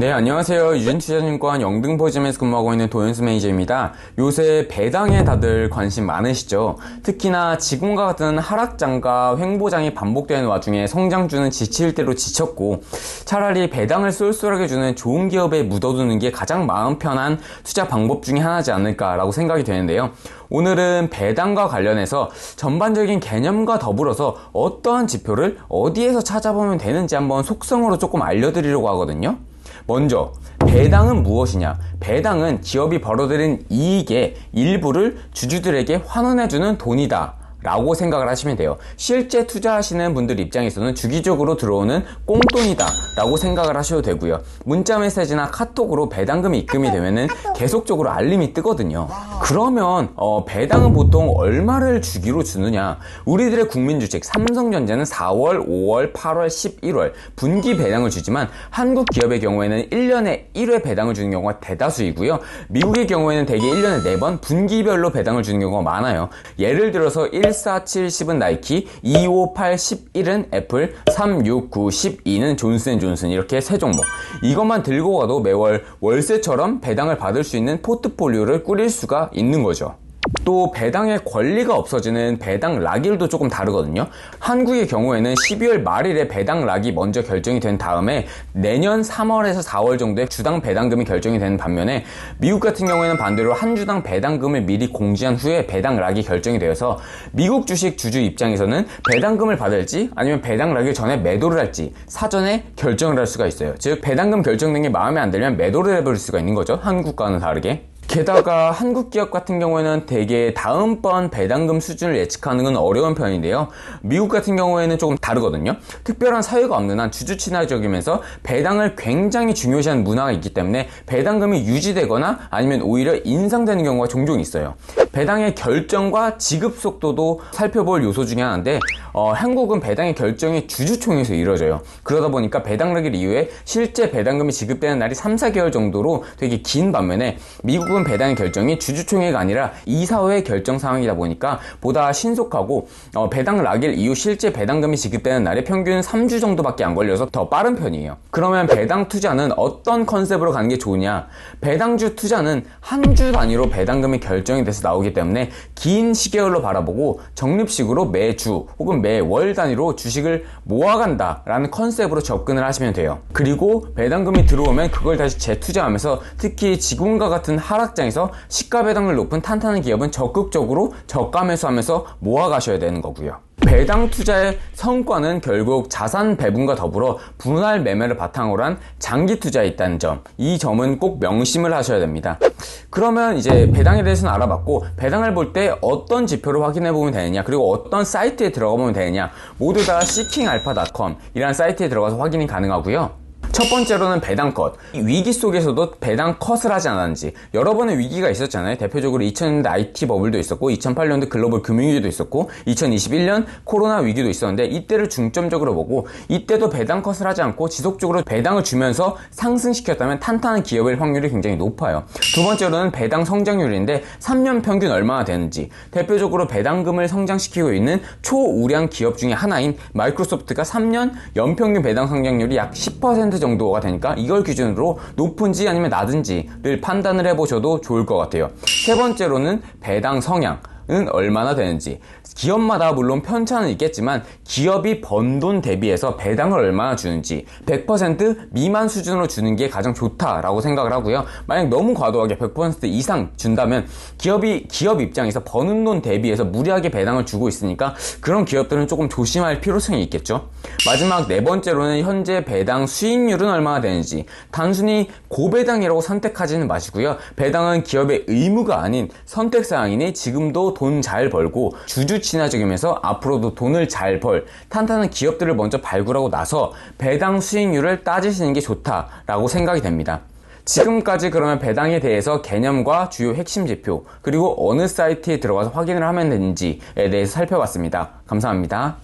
네, 안녕하세요. 유진 투자증권 영등포점에서 근무하고 있는 도현수 매니저입니다. 요새 배당에 다들 관심 많으시죠? 특히나 지금과 같은 하락장과 횡보장이 반복되는 와중에 성장주는 지칠 대로 지쳤고 차라리 배당을 쏠쏠하게 주는 좋은 기업에 묻어두는 게 가장 마음 편한 투자 방법 중에 하나지 않을까라고 생각이 되는데요. 오늘은 배당과 관련해서 전반적인 개념과 더불어서 어떠한 지표를 어디에서 찾아보면 되는지 한번 속성으로 조금 알려드리려고 하거든요. 먼저 배당은 무엇이냐? 배당은 기업이 벌어들인 이익의 일부를 주주들에게 환원해주는 돈이다. 라고 생각을 하시면 돼요. 실제 투자하시는 분들 입장에서는 주기적으로 들어오는 꽁돈이다 라고 생각을 하셔도 되고요. 문자 메시지나 카톡으로 배당금이 입금이 되면은 계속적으로 알림이 뜨거든요. 그러면 어, 배당은 보통 얼마를 주기로 주느냐? 우리들의 국민주식 삼성전자는 4월, 5월, 8월, 11월 분기 배당을 주지만 한국 기업의 경우에는 1년에 1회 배당을 주는 경우가 대다수이고요. 미국의 경우에는 대개 1년에 4번 분기별로 배당을 주는 경우가 많아요. 예를 들어서 1 1, 4, 7, 10은 나이키, 2, 5, 8, 11은 애플, 3, 6, 9, 12는 존슨존슨 이렇게 세 종목. 이것만 들고 가도 매월 월세처럼 배당을 받을 수 있는 포트폴리오를 꾸릴 수가 있는 거죠. 또 배당의 권리가 없어지는 배당 락일도 조금 다르거든요. 한국의 경우에는 12월 말일에 배당 락이 먼저 결정이 된 다음에 내년 3월에서 4월 정도에 주당 배당금이 결정이 되는 반면에 미국 같은 경우에는 반대로 한 주당 배당금을 미리 공지한 후에 배당 락이 결정이 되어서 미국 주식 주주 입장에서는 배당금을 받을지 아니면 배당 락일 전에 매도를 할지 사전에 결정을 할 수가 있어요. 즉 배당금 결정된 게 마음에 안 들면 매도를 해버릴 수가 있는 거죠. 한국과는 다르게. 게다가 한국 기업 같은 경우에는 대개 다음번 배당금 수준을 예측하는 건 어려운 편인데요. 미국 같은 경우에는 조금 다르거든요. 특별한 사유가 없는 한 주주 친화적이면서 배당을 굉장히 중요시하는 문화가 있기 때문에 배당금이 유지되거나 아니면 오히려 인상되는 경우가 종종 있어요. 배당의 결정과 지급 속도도 살펴볼 요소 중에 하나인데 어, 한국은 배당의 결정이 주주총회에서 이루어져요. 그러다 보니까 배당락일 이후에 실제 배당금이 지급되는 날이 3, 4개월 정도로 되게 긴 반면에 미국은 배당 결정이 주주총회가 아니라 이사회 결정 상황이다 보니까 보다 신속하고 어, 배당 락일 이후 실제 배당금이 지급되는 날에 평균 3주 정도밖에 안 걸려서 더 빠른 편이에요. 그러면 배당 투자는 어떤 컨셉으로 가는 게 좋으냐? 배당주 투자는 한 주 단위로 배당금이 결정이 돼서 나오기 때문에 긴 시계열로 바라보고 적립식으로 매주 혹은 매월 단위로 주식을 모아간다라는 컨셉으로 접근을 하시면 돼요. 그리고 배당금이 들어오면 그걸 다시 재투자하면서 특히 지금과 같은 하락 하락장에서 시가 배당률 높은 탄탄한 기업은 적극적으로 저가 매수하면서 모아가셔야 되는 거고요. 배당 투자의 성과는 결국 자산 배분과 더불어 분할 매매를 바탕으로 한 장기 투자에 있다는 점. 이 점은 꼭 명심을 하셔야 됩니다. 그러면 이제 배당에 대해서는 알아봤고 배당을 볼 때 어떤 지표를 확인해 보면 되느냐 그리고 어떤 사이트에 들어가 보면 되느냐 모두 다 seekingalpha.com 이라는 사이트에 들어가서 확인이 가능하고요. 첫 번째로는 배당 컷. 위기 속에서도 배당 컷을 하지 않았는지 여러 번의 위기가 있었잖아요. 대표적으로 2000년대 IT 버블도 있었고 2008년도 글로벌 금융위기도 있었고 2021년 코로나 위기도 있었는데 이때를 중점적으로 보고 이때도 배당 컷을 하지 않고 지속적으로 배당을 주면서 상승시켰다면 탄탄한 기업일 확률이 굉장히 높아요. 두 번째로는 배당 성장률인데 3년 평균 얼마나 되는지 대표적으로 배당금을 성장시키고 있는 초우량 기업 중에 하나인 마이크로소프트가 3년 연평균 배당 성장률이 약 10% 정도 정도가 되니까 이걸 기준으로 높은지 아니면 낮은지를 판단을 해보셔도 좋을 것 같아요. 세 번째로는 배당 성향. 은 얼마나 되는지 기업마다 물론 편차는 있겠지만 기업이 번 돈 대비해서 배당을 얼마나 주는지 100% 미만 수준으로 주는 게 가장 좋다라고 생각을 하고요. 만약 너무 과도하게 100% 이상 준다면 기업이 기업 입장에서 버는 돈 대비해서 무리하게 배당을 주고 있으니까 그런 기업들은 조금 조심할 필요성이 있겠죠. 마지막 네 번째로는 현재 배당 수익률은 얼마나 되는지 단순히 고배당이라고 선택하지는 마시고요. 배당은 기업의 의무가 아닌 선택 사항이니 지금도 돈 잘 벌고 주주 친화적이면서 앞으로도 돈을 잘 벌 탄탄한 기업들을 먼저 발굴하고 나서 배당 수익률을 따지시는 게 좋다라고 생각이 됩니다. 지금까지 그러면 배당에 대해서 개념과 주요 핵심 지표 그리고 어느 사이트에 들어가서 확인을 하면 되는지에 대해서 살펴봤습니다. 감사합니다.